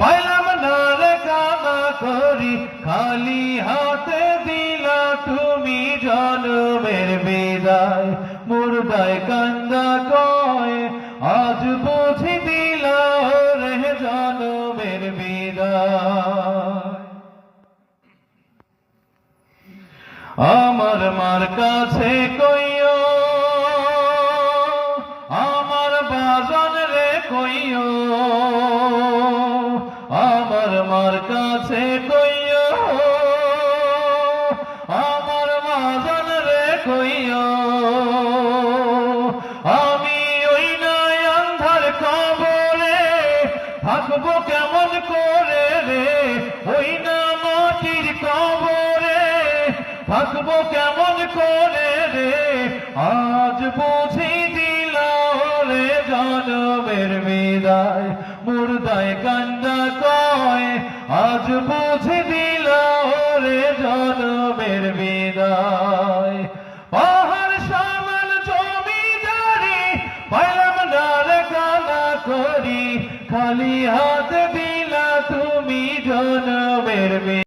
পাইলাম না রে কানা করি, খালি হাতে দিলা তুমি জনমের বিদায়। মুর্দায় কান্দা কয়, আজ বুঝি দিলা রে জনমের বিদায়। আমার মার কাছে কইও, আমার বাজন রে কইও। কাছে কইও, আমার বাজন রে কইও। আমি ওই নাই আন্ধার কবরে থাকব কেমন করে রে? ওই না মাটির কবরে থাকব কেমন করে রে? আজ বুঝি দিল রে জনমের বিদায়, মুর্দায় কান্দা কয় আজ বুঝি দিল রে জনমের বিদায়। পাহাড় সমান জমিদারি, পাইলাম না কানা করি। খালি হাত দিলা তুমি জনমের